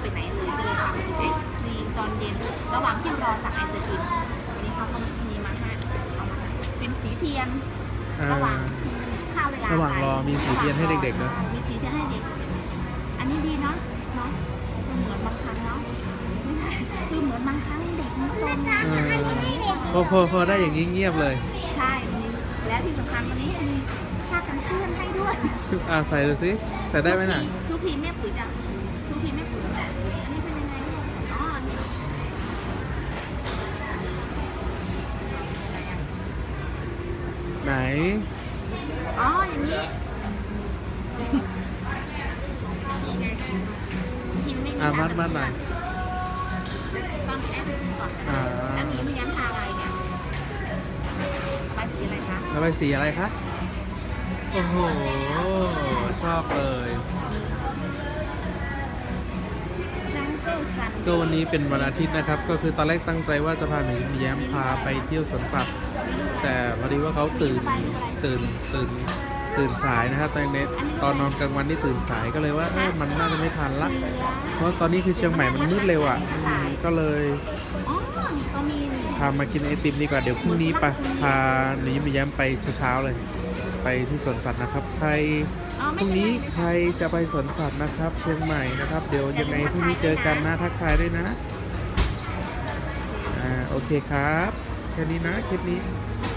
ไปไหนเลยก็เลยพาไไอศครีมตอนเย็น ระหว่างที่รอสั่งไอศครีมวันนี้เขาก็มีมาให้เอามาเป็นสีเทียนระหว่างข้าวเวลาระหว่างรอมีสีเทียนให้เด็กๆนะ มีสีเทียนให้เด็ก อันนี้ดีเนาะ เนาะคือเหมือนบางครั้งเนาะไม่ได้คือเหมือนบางครั้งเด็กมันซนออพอพอพอได้อย่างนี้เงียบเลย ใช่วันนี้แล้วที่สำคัญวันนี้มีผ้ากันเปื้อนให้ด้วย อ่าใส่ดูสิ ใส่ได้ไหมน่ะ ทุกทีแม่ปุ๋ยจะ ไหน อ๋อ อย่างนี้นี่ไงทีไม่มีอ่ามัดมัดหน่อยตอนแอสซิสก่อนอ่า แล้วหนูไม่ย้ำทาอะไรเนี่ยไปสีอะไรคะ แล้วไปสีอะไรคะ โอ้โห ชอบเลย ก็วันนี้เป็นวันอาทิตย์นะครับ ก็คือตอนแรกตั้งใจว่าจะพาหนูยิ้มแย้มพาไปเที่ยวสวนสัตว์ แต่พอดีว่าเขาตื่นตื่นตื่นตื่นสายนะครับตอนนี้ตอนนอนกลางวันนี่ตื่นสายก็เลยว่าเออมันน่าจะไม่ทันละเพราะตอนนี้คือเชียงใหม่มันมืดเร็วอะก็เลยพามากินไอติมดีกว่าเดี๋ยวพรุ่งนี้ไปพาหนูยิ้มแย้มไปเช้าๆเลย ไปที่สวนสัตว์นะครับใคร พรุ่งนี้ใครจะไปสวนสัตว์นะครับ เชียงใหม่นะครับ เดี๋ยวยังไงพรุ่งนี้เจอกันนะทักทายด้วยนะ อ่า โอเคครับ แค่นี้นะ คลิปนี้